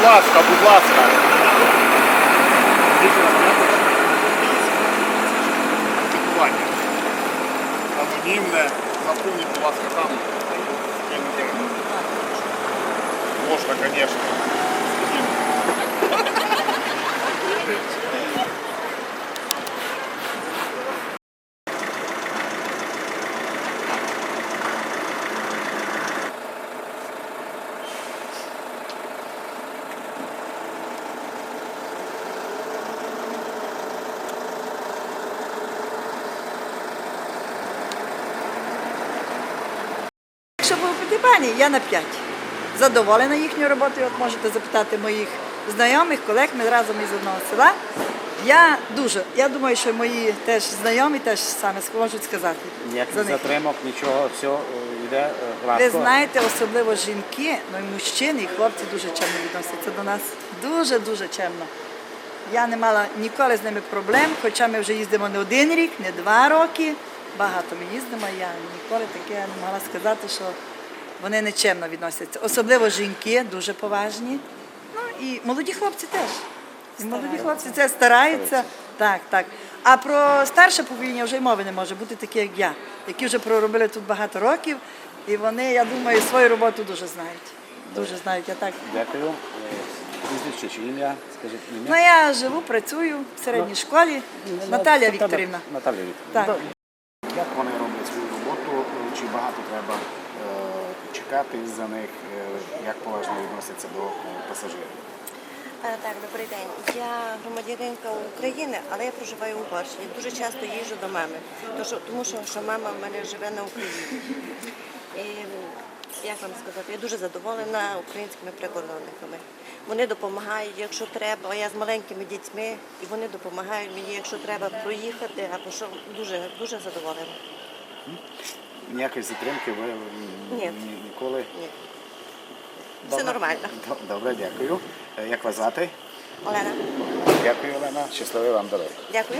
будь ласка, будь ласка. Чекування. Анонімне. Заповніть, будь ласка, там. киньте. Можна, звісно. Якщо було питання, я на 5. Задоволена їхньою роботою. От можете запитати моїх знайомих, колег, ми разом із одного села. Я дуже, я думаю, що мої теж знайомі теж саме можуть сказати. Ніяких за затримок, нічого, все йде е, гладко. Ви знаєте, особливо жінки, ну і мужчини, і хлопці дуже чемно відносяться до нас. Дуже-дуже чемно. Я не мала ніколи з ними проблем, хоча ми вже їздимо не один рік, не два роки. Багато ми їздимо, я ніколи таке не могла сказати, що вони нечемно відносяться. Особливо жінки, дуже поважні. Ну і молоді хлопці теж. І молоді хлопці це стараються. Так, так. А про старше покоління вже й мови не може бути такі, як я, які вже проробили тут багато років, і вони, я думаю, свою роботу дуже знають. Дуже знають, я так. Дякую. Е, Прізвище чи ім'я? Скажіть ім'я. Ну я живу, працюю в середній школі. Наталія Вікторівна. Наталія Вікторівна. Так. Добре. Як вони роблять свою роботу? Чи багато треба е, чекати за них? Е, Як поважно відносяться до пасажирів? Е, Так, добрий день. Я громадянинка України, але я проживаю у Угорщині. Дуже часто їжджу до мами, тому що мама в мене живе на Україні. І, як вам сказати, я дуже задоволена українськими прикордонниками. Вони допомагають, якщо треба. Я з маленькими дітьми, і вони допомагають мені, якщо треба проїхати, або що дуже дуже задоволена. Ніякої затримки ви Ні. ні- ніколи? Ні. Все нормально. Д- Добре, дякую. Е, Як вас звати? Олена, Дякую, Олена. Щасливої вам дороги. дякую.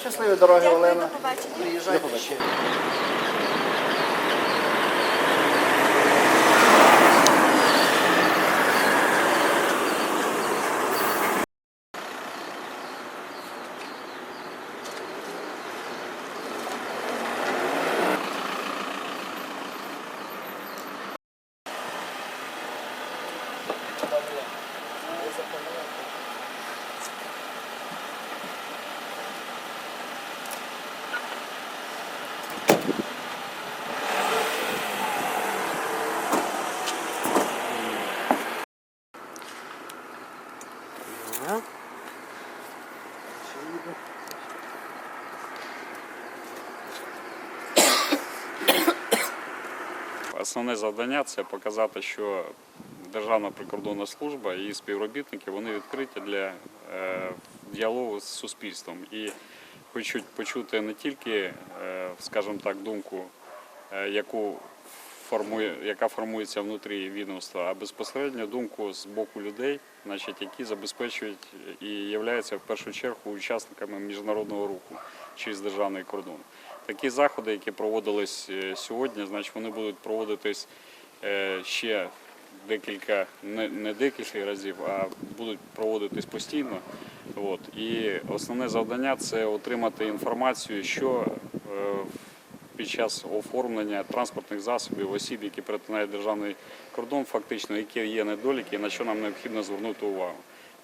Щасливої дороги, Дякую, Олена. до побачення. Приїжджайте. До Основне завдання це показати, що Державна прикордонна служба і співробітники вони відкриті для е, діалогу з суспільством і хочуть почути не тільки, е, скажімо так, думку, е, яку формує, яка формується внутрі відомства, а безпосередньо думку з боку людей, значить, які забезпечують і являються в першу чергу учасниками міжнародного руху через державний кордон. Такі заходи, які проводились сьогодні, значить, вони будуть проводитись ще декілька, не, декілька разів, а будуть проводитись постійно. От. І основне завдання це отримати інформацію, що е, під час оформлення транспортних засобів осіб, які перетинають державний кордон, фактично, які є недоліки, на що нам необхідно звернути увагу.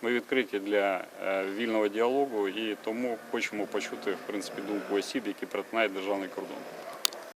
Ми відкриті для е, вільного діалогу і тому хочемо почути в принципі думку осіб, які перетинають державний кордон.